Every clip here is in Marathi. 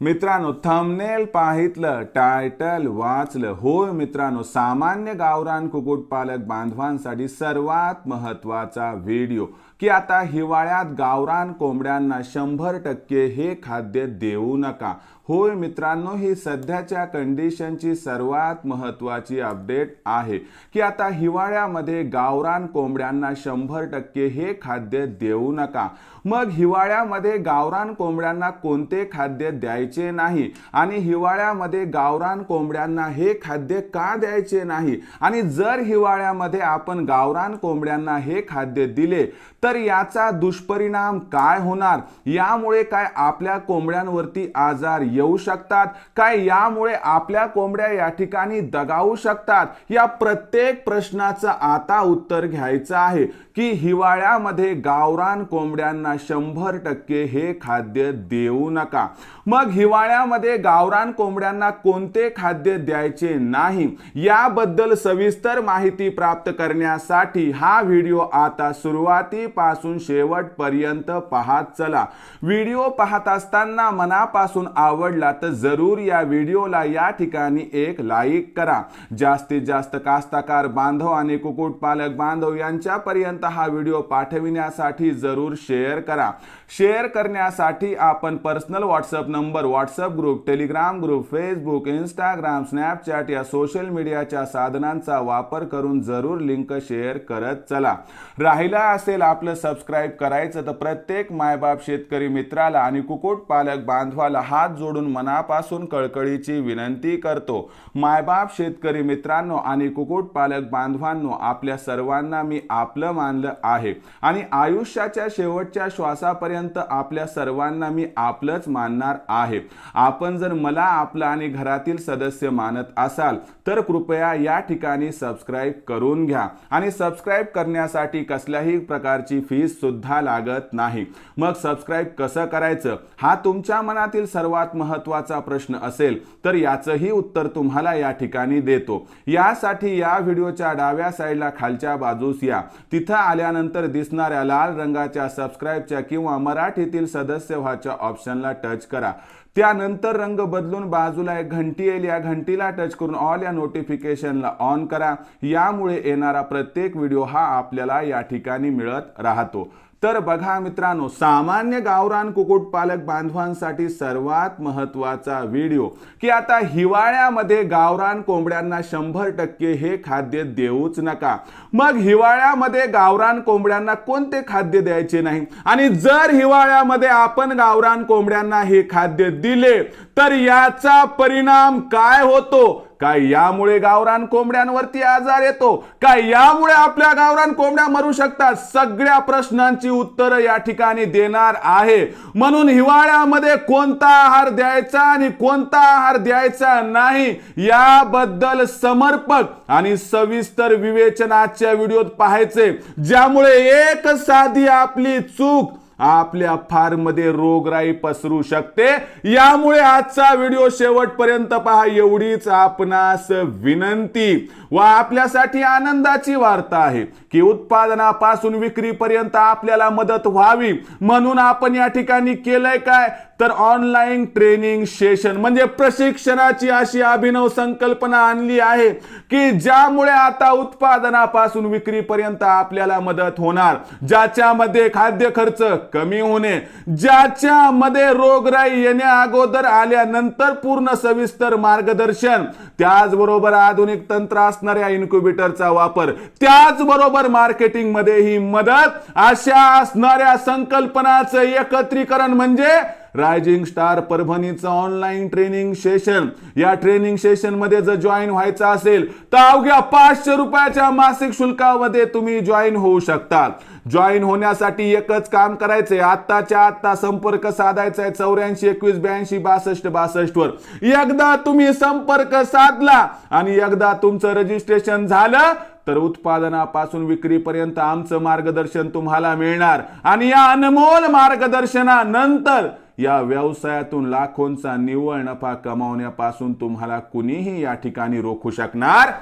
मित्रांनो थंबनेल पाहितलं टायटल वाचलं. होय मित्रांनो सामान्य गावरान कुक्कुटपालक बांधवांसाठी सर्वात महत्त्वाचा व्हिडिओ की आता हिवाळ्यात गावरान कोंबड्यांना शंभर टक्के हे खाद्य देऊ नका. होय मित्रांनो ही सध्याच्या कंडिशनची सर्वात महत्त्वाची अपडेट आहे की आता हिवाळ्यामध्ये गावरान कोंबड्यांना शंभर टक्के हे खाद्य देऊ नका. मग हिवाळ्यामध्ये गावरान कोंबड्यांना कोणते खाद्य द्यायचे नाही आणि हिवाळ्यामध्ये गावरान कोंबड्यांना हे खाद्य का द्यायचे नाही? आणि जर हिवाळ्यामध्ये आपण गावरान कोंबड्यांना हे खाद्य दिले तर याचा दुष्परिणाम काय होणार? यामुळे काय आपल्या कोंबड्यांवरती आजार येऊ शकतात. काय यामुळे आपल्या कोंबड्या या ठिकाणी दगावू शकतात? या प्रत्येक प्रश्नाचं आता उत्तर घ्यायचं आहे की हिवाळ्यामध्ये गावरान कोंबड्यांना शंभर टक्के हे खाद्य देऊ नका. मग हिवाळ्यामध्ये गावरान कोंबड्यांना कोणते खाद्य द्यायचे नाही? याबद्दल सविस्तर माहिती प्राप्त करण्यासाठी हा व्हिडिओ आता सुरुवातीपासून शेवटपर्यंत पाहत चला. व्हिडिओ पाहत असताना मनापासून आवडला तर जरूर या व्हिडिओला या ठिकाणी एक लाईक करा. जास्तीत जास्त कास्ताकार बांधव आणि कुक्कुटपालक बांधव यांच्यापर्यंत हा व्हिडिओ पाठविण्यासाठी जरूर शेअर करा. शेअर करण्यासाठी आपण personal WhatsApp number WhatsApp group Telegram group Facebook Instagram Snapchat या सोशल मीडियाच्या साधनांचा वापर करून जरूर लिंक शेअर करत चला. राहिला असेल आपलं सबस्क्राईब करायचं तर प्रत्येक मायबाप शेतकरी मित्राला आणि कुक्कुटपालक बांधवाला हात जोडून मनापासून कळकळीची विनंती करतो. मायबाप शेतकरी मित्रांनो आणि कुक्कुटपालक बांधवांनो आपल्या सर्वांना मी आपलं मानलं आहे. आणि आयुष्याच्या शेवटच्या श्वासापर्यंत आपल्या सर्वांना मी आपलंच मानणार आहे. आपण जर मला आपलं आणि घरातील सदस्य मानत असाल तर कृपया या ठिकाणी सबस्क्राईब करून घ्या. आणि सबस्क्राईब करण्यासाठी कसल्याही प्रकारची फीस सुद्धा लागत नाही. मग सबस्क्राईब कसं करायचं? हा तुमच्या मनातील सर्वात महत्त्वाचा प्रश्न असेल तर याचंही उत्तर तुम्हाला या ठिकाणी देतो. यासाठी या व्हिडिओच्या डाव्या साईडला खालच्या बाजूस या. तिथं आल्यानंतर दिसणाऱ्या लाल रंगाच्या सबस्क्राईबच्या किंवा मराठीतील सदस्य व्हाच्या ऑप्शनला टच करा. त्यानंतर रंग बदलून बाजूला एक घंटी येईल. या घंटीला टच करून ऑल या नोटिफिकेशनला ऑन करा. यामुळे येणारा प्रत्येक व्हिडिओ हा आपल्याला या ठिकाणी मिळत राहतो. तर बघा मित्रांनो सामान्य गावरान कुक्कुटपालक बांधवांसाठी सर्वात महत्त्वाचा व्हिडिओ की आता हिवाळ्यामध्ये गावरान कोंबड्यांना शंभर टक्के हे खाद्य देऊच नका. मग हिवाळ्यामध्ये गावरान कोंबड्यांना कोणते खाद्य द्यायचे नाही? आणि जर हिवाळ्यामध्ये आपण गावरान कोंबड्यांना हे खाद्य दिले तर याचा परिणाम काय होतो? काय यामुळे गावरान कोंबड्यांवरती आजार येतो? काय यामुळे आपल्या गावरान कोंबड्या मरू शकतात? सगळ्या प्रश्नांची उत्तरं या ठिकाणी देणार आहे. म्हणून हिवाळ्यामध्ये कोणता आहार द्यायचा आणि कोणता आहार द्यायचा नाही याबद्दल समर्पक आणि सविस्तर विवेचनाच्या व्हिडिओत पाहायचे. ज्यामुळे एक साधी आपली चूक आपल्या फार्ममध्ये रोगराई पसरू शकते. यामुळे आजचा व्हिडिओ शेवटपर्यंत पहा एवढीच आपणास विनंती व आपल्यासाठी आनंदाची वार्ता आहे की उत्पादनापासून विक्रीपर्यंत आपल्याला मदत व्हावी म्हणून आपण या ठिकाणी केलंय काय? तर ऑनलाईन ट्रेनिंग सेशन म्हणजे प्रशिक्षणाची अशी अभिनव संकल्पना आणली आहे की ज्यामुळे आता उत्पादनापासून विक्रीपर्यंत आपल्याला मदत होणार ज्याच्यामध्ये खाद्य खर्च कमी होणे ज्याच्यामध्ये रोगराई येण्या अगोदर आल्यानंतर पूर्ण सविस्तर मार्गदर्शन त्याचबरोबर आधुनिक तंत्र असणाऱ्या इन्क्युबेटरचा वापर त्याचबरोबर मार्केटिंगमध्ये ही मदत अशा असणाऱ्या संकल्पनाचं एकत्रीकरण म्हणजे रायझिंग स्टार परभणीचं ऑनलाईन ट्रेनिंग सेशन या ट्रेनिंग सेशनमध्ये जर जॉईन व्हायचं असेल तर अवघ्या पाचशे रुपयाच्या मासिक शुल्कामध्ये तुम्ही जॉईन होऊ शकता. जॉईन होण्यासाठी एकच काम करायचंय. आत्ताच्या आत्ता संपर्क साधायचा आहे चौऱ्याऐंशी एकवीस ब्याऐंशी बासष्ट बासष्ट वर एकदा तुम्ही संपर्क साधला आणि एकदा तुमचं रजिस्ट्रेशन झालं तर उत्पादनापासून विक्रीपर्यंत आमचं मार्गदर्शन तुम्हाला मिळणार. आणि या अनमोल मार्गदर्शनानंतर या व्यवसायातून लाखोंचा निव्वळ नफा कमावण्यापासून तुम्हाला कुणीही या ठिकाणी रोखू शकणार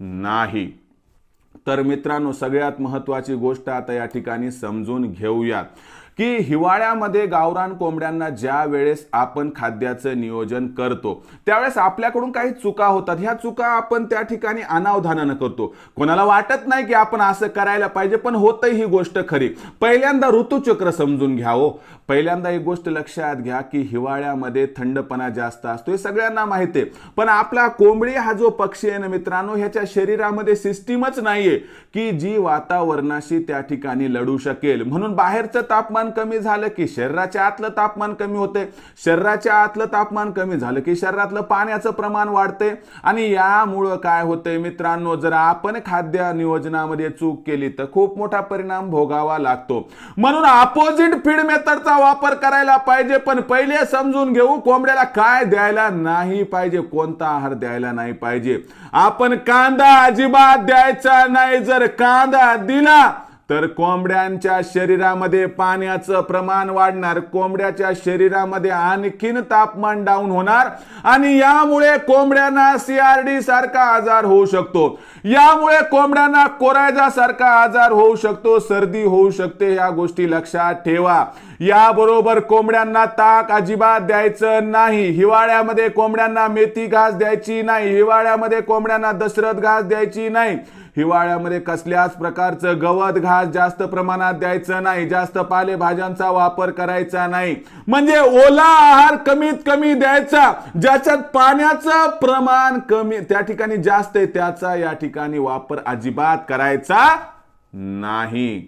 नाही. तर मित्रांनो सगळ्यात महत्वाची गोष्ट आता या ठिकाणी समजून घेऊयात की हिवाळ्यामध्ये गावरान कोंबड्यांना ज्या वेळेस आपण खाद्याचं नियोजन करतो त्यावेळेस आपल्याकडून काही चुका होतात. ह्या चुका आपण त्या ठिकाणी अनावधानानं करतो. कोणाला वाटत नाही की आपण असं करायला पाहिजे पण होतं ही गोष्ट खरी. पहिल्यांदा ऋतुचक्र समजून घ्या हो. पहिल्यांदा एक गोष्ट लक्षात घ्या की हिवाळ्यामध्ये थंडपणा जास्त असतो हे सगळ्यांना माहिती आहे. पण आपला कोंबडी हा जो पक्षी आहे ना मित्रांनो ह्याच्या शरीरामध्ये सिस्टीमच नाहीये की जी वातावरणाशी त्या ठिकाणी लढू शकेल. म्हणून बाहेरचं तापमान कमी झालं की शरीराच्या आतलं तापमान कमी होते. शरीराच्या आतलं तापमान कमी झालं की शरीरातलं पाण्याचं प्रमाण वाढते. आणि यामुळं काय होतंय मित्रांनो जर आपण खाद्य नियोजनामध्ये चूक केली तर खूप मोठा परिणाम भोगावा लागतो. म्हणून अपोजिट फीड मेथडचा वापर करायला पाहिजे पण पहिले समजून घेऊ कोंबड्याला काय द्यायला नाही पाहिजे कोणता आहार द्यायला नाही पाहिजे. आपण कांदा अजिबात द्यायचा नाही जर कांदा दिला तर कोंबड्यांच्या शरीरामध्ये पाण्याचं प्रमाण वाढणार. कोंबड्याच्या शरीरामध्ये आणखीन तापमान डाऊन होणार आणि यामुळे कोंबड्यांना सीआरडी सारखा आजार होऊ शकतो. यामुळे कोंबड्यांना कोरायजा सारखा आजार होऊ शकतो. सर्दी होऊ शकते या गोष्टी लक्षात ठेवा. याबरोबर कोंबड्यांना ताक अजिबात द्यायचं नाही. हिवाळ्यामध्ये कोंबड्यांना मेथी घास द्यायची नाही. हिवाळ्यामध्ये कोंबड्यांना दशरथ घास द्यायची नाही. हिवाळ्यामध्ये कसल्याच प्रकारचं गवत घास जास्त प्रमाणात द्यायचं नाही. जास्त पालेभाज्यांचा वापर करायचा नाही. म्हणजे ओला आहार कमीत कमी द्यायचा ज्याच्यात पाण्याचं प्रमाण कमी त्या ठिकाणी जास्त आहे त्याचा या ठिकाणी वापर अजिबात करायचा नाही.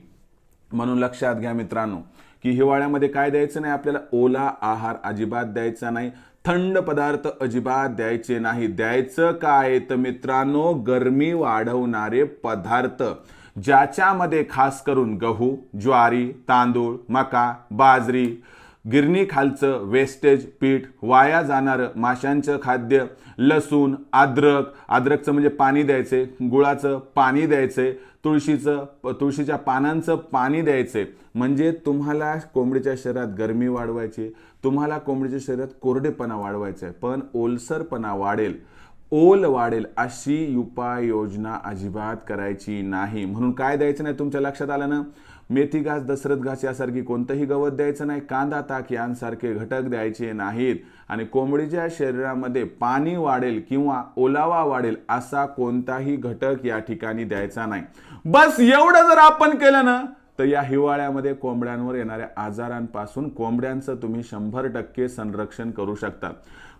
म्हणून लक्षात घ्या मित्रांनो की हिवाळ्यामध्ये काय द्यायचं नाही? आपल्याला ओला आहार अजिबात द्यायचा नाही. थंड पदार्थ अजिबात द्यायचे नाही. द्यायचं काय? तर मित्रांनो गरमी वाढवणारे पदार्थ ज्याच्यामध्ये खास करून गहू ज्वारी तांदूळ मका बाजरी गिरणी खालचं वेस्टेज पीठ वाया जाणारं माशांचं खाद्य लसूण अद्रक अद्रकचं म्हणजे पाणी द्यायचे गुळाचं पाणी द्यायचे तुळशीचं तुळशीच्या पानांचं पाणी द्यायचे. म्हणजे तुम्हाला कोंबडीच्या शरीरात गरमी वाढवायची तुम्हाला कोंबडीच्या शरीरात कोरडेपणा वाढवायचा आहे. पण ओलसरपणा वाढेल. ओल वाढेल अशी उपाययोजना अजिबात करायची नाही. म्हणून काय द्यायचं नाही तुमच्या लक्षात आलं ना? मेथी घास दशरथ घास यासारखी कोणतंही गवत द्यायचं नाही. कांदा ताक यांसारखे घटक द्यायचे नाहीत. आणि कोंबडीच्या शरीरामध्ये पाणी वाढेल किंवा ओलावा वाढेल असा कोणताही घटक या ठिकाणी द्यायचा नाही. बस एवढं जर आपण केलं ना तर या हिवाळ्यामध्ये कोंबड्यांवर येणाऱ्या आजारांपासून कोंबड्यांचं तुम्ही शंभर टक्के संरक्षण करू शकता.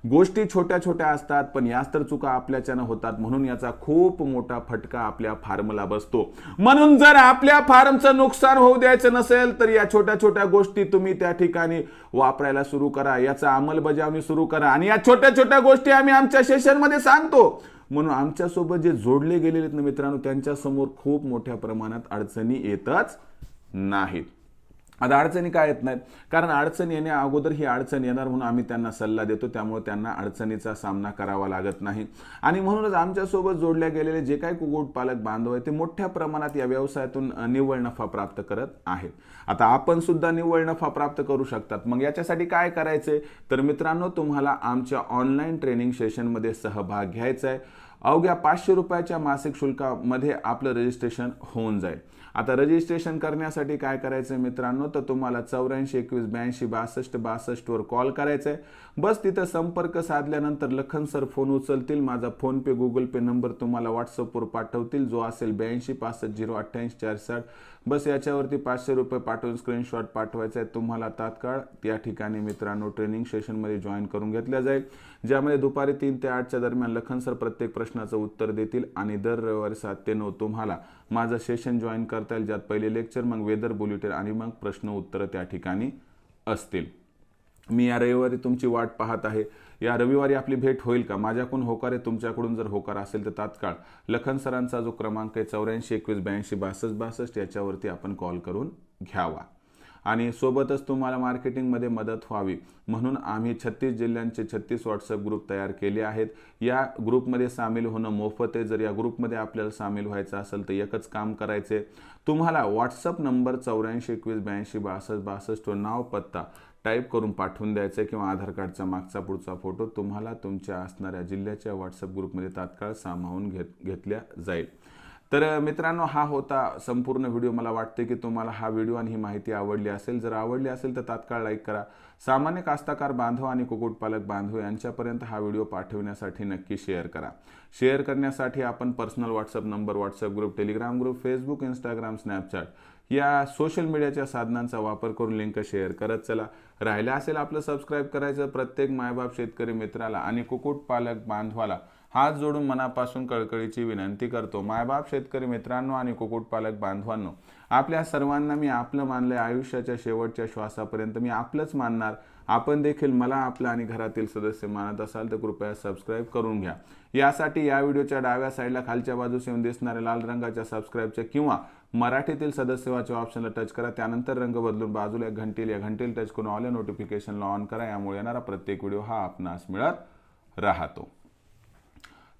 गोष्टी छोट्या छोट्या असतात पण याच तर चुका आपल्याच्यानं होतात म्हणून याचा खूप मोठा फटका आपल्या फार्मला बसतो. म्हणून जर आपल्या फार्मचं नुकसान होऊ द्यायचं नसेल तर या छोट्या छोट्या गोष्टी तुम्ही त्या ठिकाणी वापरायला सुरू करा. याचा अंमलबजावणी सुरू करा. आणि या छोट्या छोट्या गोष्टी आम्ही आमच्या सेशनमध्ये सांगतो. म्हणून आमच्यासोबत जे जोडले गेलेले आहेत ना मित्रांनो त्यांच्यासमोर खूप मोठ्या प्रमाणात अडचणी येतच नाहीत. आता अडचणी काय येत नाहीत? कारण अडचण येण्या अगोदर ही अडचण येणार म्हणून आम्ही त्यांना सल्ला देतो. त्यामुळे त्यांना अडचणीचा सामना करावा लागत नाही. आणि म्हणूनच आमच्यासोबत जोडल्या गेलेले जे काही कुक्कुटपालक बांधव आहेत ते मोठ्या प्रमाणात या व्यवसायातून निव्वळ नफा प्राप्त करत आहेत. आता आपण सुद्धा निव्वळ नफा प्राप्त करू शकतात. मग याच्यासाठी काय करायचे तर मित्रांनो तुम्हाला आमच्या ऑनलाईन ट्रेनिंग सेशनमध्ये सहभाग घ्यायचा आहे. अवघ्या पाचशे रुपयाच्या मासिक शुल्कामध्ये आपलं रजिस्ट्रेशन होऊन जाईल. आता रजिस्ट्रेशन करण्यासाठी काय करायचं मित्रांनो? तर तुम्हाला चौऱ्याऐंशी एकवीस ब्याऐंशी बासष्ट बासष्टवर कॉल करायचा आहे बस तिथं संपर्क साधल्यानंतर लखन सर फोन उचलतील. माझा फोनपे गुगल पे नंबर तुम्हाला व्हॉट्सअपवर पाठवतील. जो असेल ब्याऐंशी पासष्ट झिरो अठ्ठ्याऐंशी चार साठ बस याच्यावरती पाचशे रुपये पाठवून स्क्रीनशॉट पाठवायचा आहे. तुम्हाला तात्काळ त्या ठिकाणी मित्रांनो ट्रेनिंग सेशनमध्ये जॉईन करून घेतल्या जाईल. ज्यामध्ये दुपारी तीन ते आठच्या दरम्यान लखन सर प्रत्येक प्रश्न प्रश्नाचं उत्तर देतील आणि दर रविवारी सात ते नऊ तुम्हाला माझं सेशन जॉईन करता येईल ज्यात पहिले लेक्चर मग वेदर बुलेटिन आणि मग प्रश्न उत्तरं त्या ठिकाणी असतील. मी या रविवारी तुमची वाट पाहत आहे. या रविवारी आपली भेट होईल का? माझ्याकडून होकार आहे तुमच्याकडून जर होकार असेल तर तात्काळ. लखन सरांचा जो क्रमांक आहे चौऱ्याऐंशी एकवीस ब्याऐंशी बासष्ट बासष्ट याच्यावरती आपण कॉल करून घ्यावा. आणि सोबतच तुम्हाला मार्केटिंगमध्ये मदत व्हावी. म्हणून आम्ही छत्तीस जिल्ह्यांचे छत्तीस व्हॉट्सअप ग्रुप तयार केले आहेत. या ग्रुपमध्ये सामील होणं मोफत आहे. जर या ग्रुपमध्ये आपल्याला सामील व्हायचं असेल तर एकच काम करायचे. तुम्हाला व्हॉट्सअप नंबर चौऱ्याऐंशी एकवीस ब्याऐंशी बासष्ट बासष्ट नाव पत्ता टाईप करून पाठवून द्यायचं किंवा आधार कार्डचा मागचा पुढचा फोटो तुम्हाला तुमच्या असणाऱ्या जिल्ह्याच्या व्हॉट्सअप ग्रुपमध्ये तात्काळ सामावून घेत घेतल्या जाईल. तर मित्रांनो हा होता संपूर्ण व्हिडिओ. मला वाटते की तुम्हाला हा व्हिडिओ आणि ही माहिती आवडली असेल. जर आवडली असेल तर तात्काळ लाईक करा. सामान्य कास्ताकार बांधव आणि कुक्कुटपालक बांधव यांच्यापर्यंत हा व्हिडिओ पाठवण्यासाठी नक्की शेअर करा. शेअर करण्यासाठी आपण personal WhatsApp number WhatsApp group Telegram group Facebook Instagram Snapchat या सोशल मीडियाच्या साधनांचा वापर करून लिंक शेअर करत चला. राहिलं असेल आपलं सबस्क्राईब करायचं प्रत्येक मायबाप शेतकरी मित्राला आणि कुक्कुटपालक बांधवाला हात जोडून मनापासून कळकळीची विनंती करतो. मायबाप शेतकरी मित्रांनो आणि कुक्कुटपालक बांधवांनो आपल्या सर्वांना मी आपलं मानलंय आयुष्याच्या शेवटच्या श्वासापर्यंत मी आपलंच मानणार. आपण देखील मला आपलं आणि घरातील सदस्य मानत असाल तर कृपया सबस्क्राईब करून घ्या. यासाठी या व्हिडिओच्या डाव्या साईडला खालच्या बाजूस येऊन दिसणाऱ्या लाल रंगाच्या सबस्क्राईबच्या किंवा मराठीतील सदस्यवाच्या ऑप्शनला टच करा. त्यानंतर रंग बदलून बाजूला एक घंटील या घंटील टच करून ऑल नोटिफिकेशनला ऑन करा. यामुळे येणारा प्रत्येक व्हिडिओ हा आपणास मिळत राहतो.